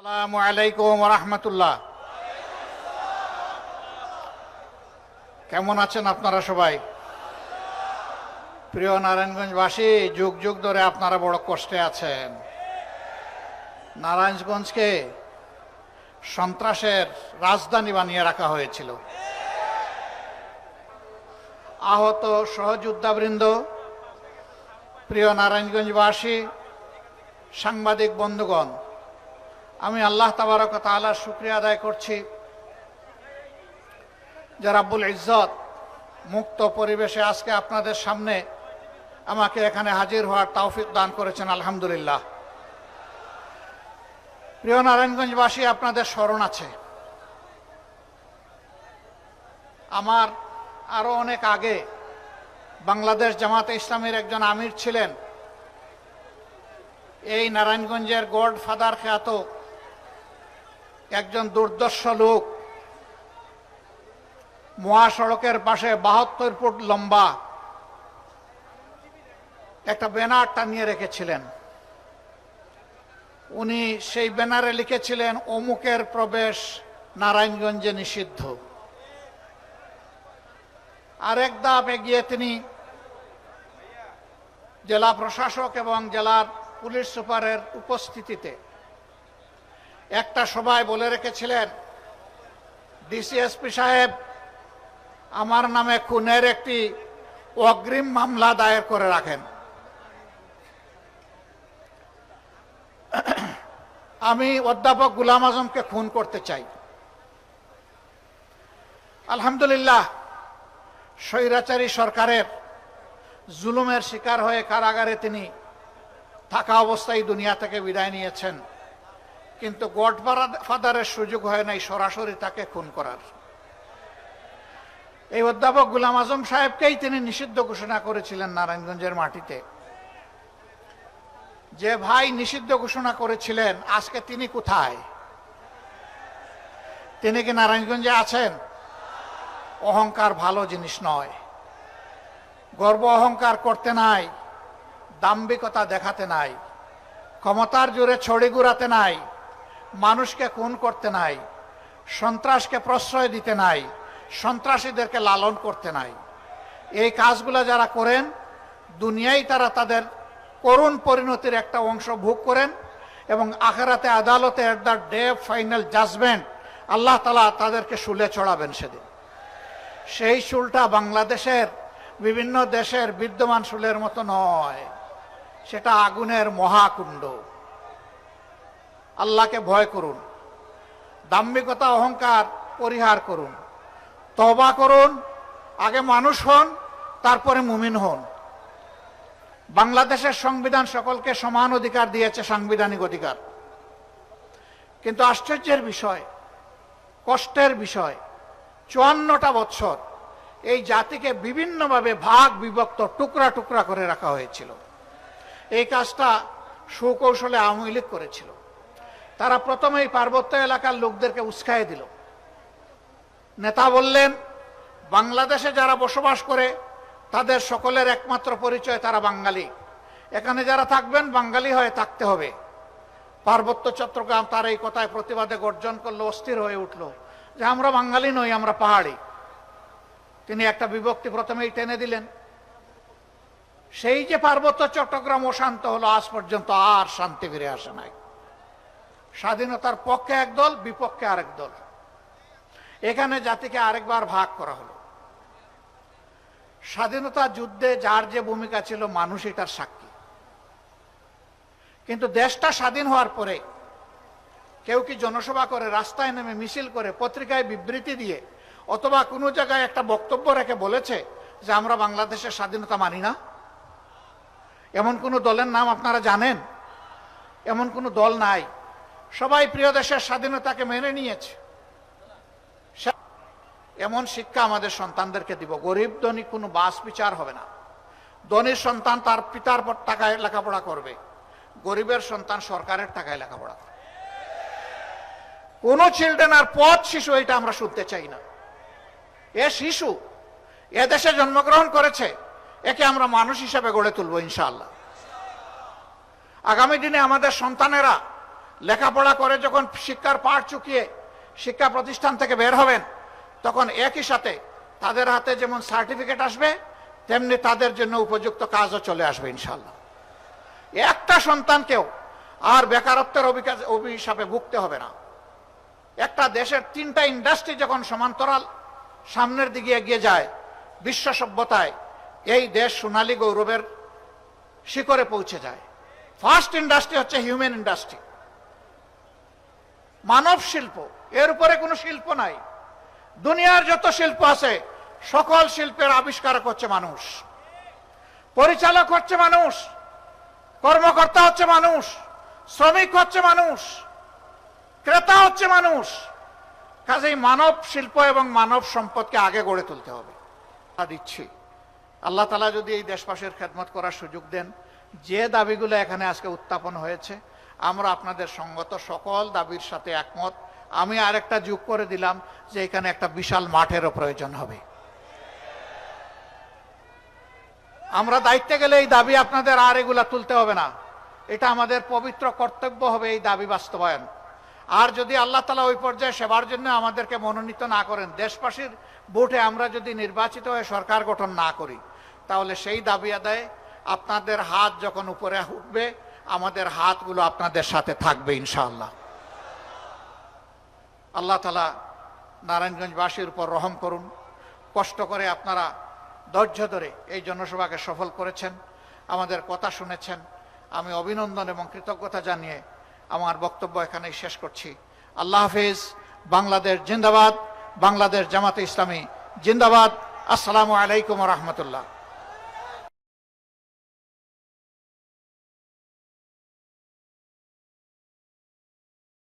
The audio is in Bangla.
আসসালামু আলাইকুম রহমতুল্লাহ। কেমন আছেন আপনারা সবাই? প্রিয় নারায়ণগঞ্জবাসী, যুগ যুগ ধরে আপনারা বড় কষ্টে আছেন। নারায়ণগঞ্জকে সন্ত্রাসের রাজধানী বানিয়ে রাখা হয়েছিল। আহত সহযোদ্ধাবৃন্দ, প্রিয় নারায়ণগঞ্জবাসী, সাংবাদিক বন্ধুগণ আমি আল্লাহ তাবারক তাআলার শুক্রিয়া আদায় করছি। যে রাব্বুল ইজ্জত মুক্ত পরিবেশে আজকে আপনাদের সামনে আমাকে এখানে হাজির হওয়ার তৌফিক দান করেছেন, আলহামদুলিল্লাহ। প্রিয় নারায়ণগঞ্জবাসী, আপনাদের স্মরণ আছে। আমার আরও অনেক আগে বাংলাদেশ জামাতে ইসলামের একজন আমির ছিলেন। এই নারায়ণগঞ্জের গড ফাদার খ্যাত একজন দুর্দর্শ লোক। মহাসড়কের পাশে বাহাত্তর ফুট লম্বা একটা ব্যানার টানিয়ে রেখেছিলেন। উনি সেই ব্যানারে লিখেছিলেন, অমুকের প্রবেশ নারায়ণগঞ্জে নিষিদ্ধ। আরেক ধাপ এগিয়ে তিনি জেলা প্রশাসক এবং জেলার পুলিশ সুপারের উপস্থিতিতে একটা সভায় বলে রেখেছিলেন, ডিসিএসপি সাহেব, আমার নামে খুনের একটি অগ্রিম মামলা দায়ের করে রাখেন। আমি অধ্যাপক গুলাম আজমকে খুন করতে চাই। আলহামদুলিল্লাহ, স্বৈরাচারী সরকারের জুলুমের শিকার হয়ে কারাগারে তিনি থাকা অবস্থায় দুনিয়া থেকে বিদায় নিয়েছেন। কিন্তু গড ফাদারের সুযোগ হয় নাই সরাসরি তাকে খুন করার। এই অধ্যাপক গুলাম আজম সাহেবকেই তিনি নিষিদ্ধ ঘোষণা করেছিলেন নারায়ণগঞ্জের মাটিতে। যে ভাই নিষিদ্ধ ঘোষণা করেছিলেন, আজকে তিনি কোথায়? তিনি কি নারায়ণগঞ্জে আছেন? অহংকার ভালো জিনিস নয়। গর্ব অহংকার করতে নাই, দাম্ভিকতা দেখাতে নাই, ক্ষমতার জোরে ছড়ি ঘুরাতে নাই মানুষকে খুন করতে নাই, সন্ত্রাসকে প্রশ্রয় দিতে নাই, সন্ত্রাসীদেরকে লালন করতে নাই। এই কাজগুলো যারা করেন, দুনিয়ায় তারা তাদের করুণ পরিণতির একটা অংশ ভোগ করেন এবং আখেরাতে আদালতে at the day final judgement আল্লাহ তালা তাদেরকে শুলে চড়াবেন সেদিন। সেই শুলটা বাংলাদেশের বিভিন্ন দেশের বিদ্যমান শুলের মতো নয়, সেটা আগুনের মহাকুণ্ড। আল্লাহকে ভয় করুন। দাম্ভিকতা, অহংকার পরিহার করুন। তবা করুন, আগে মানুষ হন, তারপরে মুমিন হন। বাংলাদেশের সংবিধান সকলকে সমান অধিকার দিয়েছে, সাংবিধানিক অধিকার। কিন্তু আশ্চর্যের বিষয়, কষ্টের বিষয়, চুয়ান্নটা বছর এই জাতিকে বিভিন্নভাবে ভাগ, বিভক্ত, টুকরা টুকরা করে রাখা হয়েছিল। এই কাজটা সুকৌশলে আওয়ামী লীগ করেছিল। তারা প্রথমেই পার্বত্য এলাকার লোকদেরকে উস্কাই দিল। নেতা বললেন, বাংলাদেশে যারা বসবাস করে, তাদের সকলের একমাত্র পরিচয় তারা বাঙালি। এখানে যারা থাকবেন, বাঙালি হয়ে থাকতে হবে। পার্বত্য চট্টগ্রাম তার এই কথায় প্রতিবাদে গর্জন করল, অস্থির হয়ে উঠল যে, আমরা বাঙালি নই, আমরা পাহাড়ি। তিনি একটা বিভক্তি প্রথমেই টেনে দিলেন। সেই যে পার্বত্য চট্টগ্রাম অশান্ত হলো, আজ পর্যন্ত আর শান্তি ফিরে আসে নাই। স্বাধীনতার পক্ষে এক দল, বিপক্ষে আরেক দল। এখানে জাতিকে আরেকবার ভাগ করা হলো। স্বাধীনতা যুদ্ধে যার যে ভূমিকা ছিল মানুষ এটার সাক্ষী। কিন্তু দেশটা স্বাধীন হওয়ার পরে কেউ কি জনসভা করে, রাস্তায় নেমে মিছিল করে, পত্রিকায় বিবৃতি দিয়ে, অথবা কোনো জায়গায় একটা বক্তব্য রেখে বলেছে যে আমরা বাংলাদেশের স্বাধীনতা মানি না? এমন কোনো দলের নাম আপনারা জানেন? এমন কোনো দল নাই। সবাই প্রিয় দেশের স্বাধীনতাকে মেনে নিয়েছে। এমন শিক্ষা আমাদের সন্তানদেরকে দিব। গরিব ধনী কোনো বাস বিচার হবে না। ধনীর সন্তান তার পিতার টাকায় লেখাপড়া করবে। গরিবের সন্তান সরকারের টাকায় লেখাপড়া করবে। কোন চিলড্রেন আর পথ শিশু, এটা আমরা শুনতে চাই না। এ শিশু এ দেশে জন্মগ্রহণ করেছে, একে আমরা মানুষ হিসেবে গড়ে তুলবো ইনশাআল্লাহ। আগামী দিনে আমাদের সন্তানেরা লেখাপড়া করে যখন শিক্ষার পাঠ চুকিয়ে শিক্ষা প্রতিষ্ঠান থেকে বের হবেন, তখন একই সাথে তাদের হাতে যেমন সার্টিফিকেট আসবে, তেমনি তাদের জন্য উপযুক্ত কাজও চলে আসবে ইনশাল্লাহ একটা সন্তানকেও আর বেকারত্বের অভিশাপে ভুগতে হবে না। একটা দেশের তিনটা ইন্ডাস্ট্রি যখন সমান্তরাল সামনের দিকে এগিয়ে যায়, বিশ্ব সভ্যতায় এই দেশ সোনালী গৌরবের শিখরে পৌঁছে যায়। ফার্স্ট ইন্ডাস্ট্রি হচ্ছে হিউম্যান ইন্ডাস্ট্রি মানব শিল্প, এর উপরে কোনো শিল্প নাই। দুনিয়ার যত শিল্প আছে, সকল শিল্পের আবিষ্কারক হচ্ছে মানুষ। পরিচালক হচ্ছে মানুষ, কর্মকর্তা হচ্ছে মানুষ, শ্রমিক হচ্ছে মানুষ, ক্রেতা হচ্ছে মানুষ। কাজেই মানব শিল্প এবং মানব সম্পদকে আগে গড়ে তুলতে হবে। দিচ্ছি। আল্লাহ তালা যদি এই দেশবাসীর খেদমত করার সুযোগ দেন, যে দাবিগুলো এখানে আজকে উত্থাপন হয়েছে আমরা আপনাদের সঙ্গত সকল দাবির সাথে একমত। আমি আরেকটা যোগ করে দিলাম যে এখানে একটা বিশাল মাঠেরও প্রয়োজন হবে। আমরা দায়িত্বে গেলে এই দাবি আপনাদের আর এগুলা তুলতে হবে না। এটা আমাদের পবিত্র কর্তব্য হবে এই দাবি বাস্তবায়ন। আর যদি আল্লাহ তালা ওই পর্যায়ে সেবার জন্য আমাদেরকে মনোনীত না করেন, দেশবাসীর ভোটে আমরা যদি নির্বাচিত হয়ে সরকার গঠন না করি, তাহলে সেই দাবি আদায়ে আপনাদের হাত যখন উপরে উঠবে আমাদের হাতগুলো আপনাদের সাথে থাকবে ইনশাআল্লাহ। আল্লাহ তালা নারায়ণগঞ্জবাসীর উপর রহম করুন। কষ্ট করে আপনারা ধৈর্য ধরে এই জনসভাকে সফল করেছেন, আমাদের কথা শুনেছেন। আমি অভিনন্দন এবং কৃতজ্ঞতা জানিয়ে আমার বক্তব্য এখানেই শেষ করছি। আল্লাহ হাফিজ, বাংলাদেশ জিন্দাবাদ, বাংলাদেশ জামাতে ইসলামী জিন্দাবাদ। আসসালামু আলাইকুম রহমতুল্লাহ।